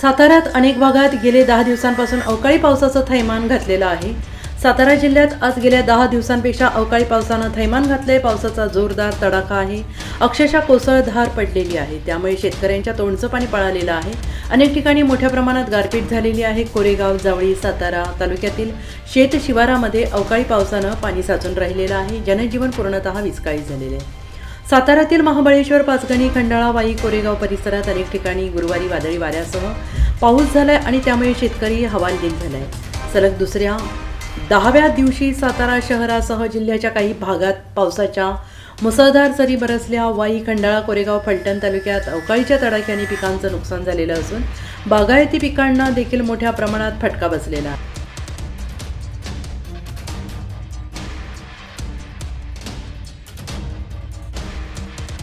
साताऱ्यात अनेक भागात गेले दहा दिवसांपासून अवकाळी पावसाचं थैमान घातलेलं आहे. सातारा जिल्ह्यात आज गेल्या दहा दिवसांपेक्षा अवकाळी पावसानं थैमान घातले पावसाचा जोरदार तडाखा आहे. अक्षरशः कोसळधार पडलेली आहे. त्यामुळे शेतकऱ्यांच्या तोंडचं पाणी पळालेलं आहे. अनेक ठिकाणी मोठ्या प्रमाणात गारपीट झालेली आहे. कोरेगाव जावळी सातारा तालुक्यातील शेत शिवारामध्ये अवकाळी पावसानं पाणी साचून राहिलेलं आहे. जनजीवन पूर्णतः विस्कळीत झालेले आहे. साताऱ्यातील महाबळेश्वर पाचगणी खंडाळा वाई कोरेगाव परिसरात अनेक ठिकाणी गुरुवारी वादळी वाऱ्यासह पाऊस झालाय आणि त्यामुळे शेतकरी हवालदिल झालाय. सलग दुसऱ्या दहाव्या दिवशी सातारा शहरासह जिल्ह्याच्या काही भागात पावसाच्या मुसळधार सरी बरसल्या. वाई खंडाळा कोरेगाव फलटण तालुक्यात अवकाळीच्या तडाख्याने पिकांचं नुकसान झालेलं असून बागायती पिकांना देखील मोठ्या प्रमाणात फटका बसलेला आहे.